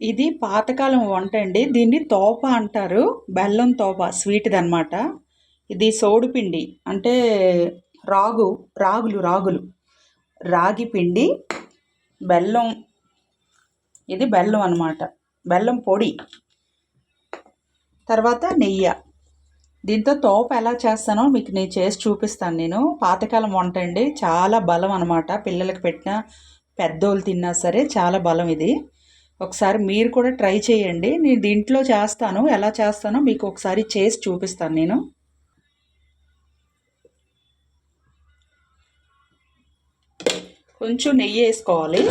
ఇది పాతకాలం వంట అండి. దీన్ని తోప అంటారు. బెల్లం తోప స్వీట్ది అనమాట ఇది సోడిపిండి అంటే రాగు రాగులు రాగులు. రాగి పిండి బెల్లం ఇది బెల్లం అనమాట బెల్లం పొడి. తర్వాత నెయ్యి. దీంతో తోప ఎలా చేస్తానో మీకు నేను చేసి చూపిస్తాను నేను. పాతకాలం వంట అండి. చాలా బలం అనమాట పిల్లలకి పెట్టిన పెద్దోళ్ళు తిన్నా సరే చాలా బలం ఇది. ఒకసారి మీరు కూడా ట్రై చేయండి. నేను దీంట్లో చేస్తాను. ఎలా చేస్తానో మీకు ఒకసారి చేసి చూపిస్తాను నేను. కొంచెం నెయ్యి వేసుకోవాలి.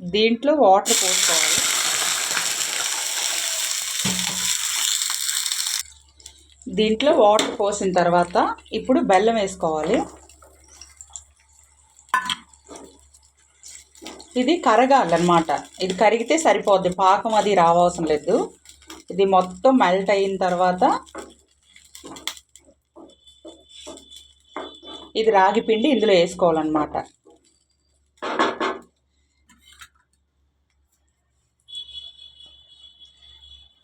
దీంట్లో వాటర్ పోసుకోవాలి. దీంట్లో వాటర్ పోసిన తర్వాత ఇప్పుడు బెల్లం వేసుకోవాలి. ఇది కరగాలన్నమాట. ఇది కరిగితే సరిపోద్ది. పాకం అది రావాల్సిన లేదు. ఇది మొత్తం మెల్ట్ అయిన తర్వాత ఇది రాగి పిండి ఇందులో వేసుకోవాలన్నమాట.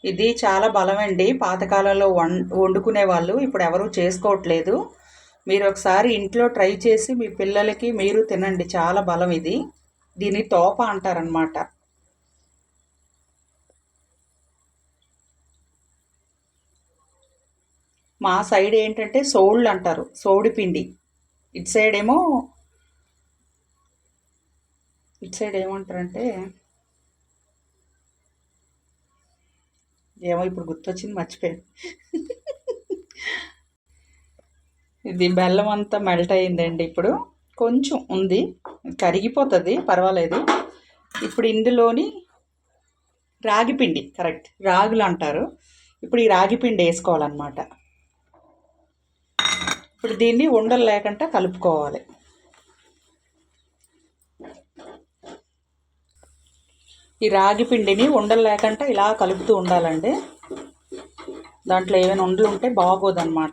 ఇది చాలా బలమండి. పాతకాలంలో వం వండుకునే వాళ్ళు ఇప్పుడు ఎవరూ చేసుకోవట్లేదు. మీరు ఒకసారి ఇంట్లో ట్రై చేసి మీ పిల్లలకి మీరు తినండి. చాలా బలం ఇది. దీన్ని తోప అంటారనమాట మా సైడ్ ఏంటంటే సోళ్ళు అంటారు. సోడి పిండి. ఇటు సైడ్ ఏమో ఇటు సైడ్ ఏమంటారంటే ఏమో ఇప్పుడు గుర్తొచ్చింది మర్చిపోయాను. ఇది బెల్లం అంతా మెల్ట్ అయిందండి ఇప్పుడు. కొంచెం ఉంది కరిగిపోతుంది పర్వాలేదు. ఇప్పుడు ఇందులోని రాగిపిండి కరెక్ట్ రాగులు అంటారు. ఇప్పుడు ఈ రాగిపిండి వేసుకోవాలన్నమాట. ఇప్పుడు దీన్ని ఉండలు లేకుండా కలుపుకోవాలి. ఈ రాగి పిండిని ఉండలు లేకుండా ఇలా కలుపుతూ ఉండాలండి. దాంట్లో ఏమైనా ఉండలు ఉంటే బాగోదన్నమాట.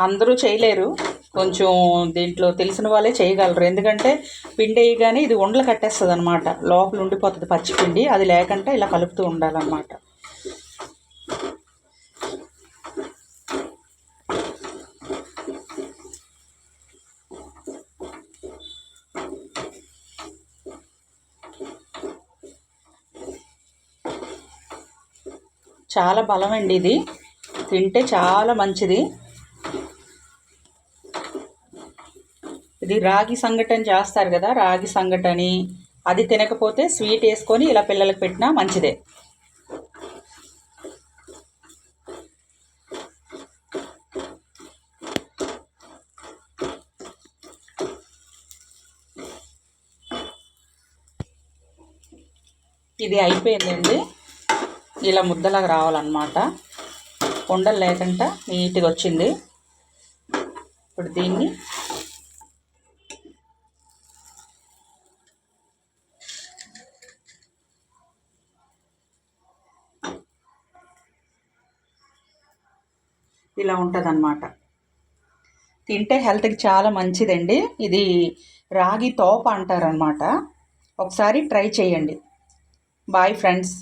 అందరూ చేయలేరు. కొంచెం దీంట్లో తెలిసిన వాళ్ళే చేయగలరు. ఎందుకంటే పిండి వేయగానే ఇది ఉండలు కట్టేస్తుంది అనమాట లోపల ఉండిపోతుంది పచ్చి పిండి. అది లేకుండా ఇలా కలుపుతూ ఉండాలన్నమాట. చాలా బలం అండి ఇది. తింటే చాలా మంచిది. ఇది రాగి సంఘటన చేస్తారు కదా రాగి సంఘటని అది తినకపోతే స్వీట్ వేసుకొని ఇలా పిల్లలకు పెట్టినా మంచిదే. ఇది అయిపోయిందండి. ఇలా ముద్దలాగా రావాలన్నమాట. ఉండలు లేకుండా నీట్గా వచ్చింది. ఇప్పుడు దీన్ని ఇలా ఉంటుంది అన్నమాట తింటే హెల్త్కి చాలా మంచిదండి. ఇది రాగి తోప అంటారనమాట ఒకసారి ట్రై చేయండి. Bye friends.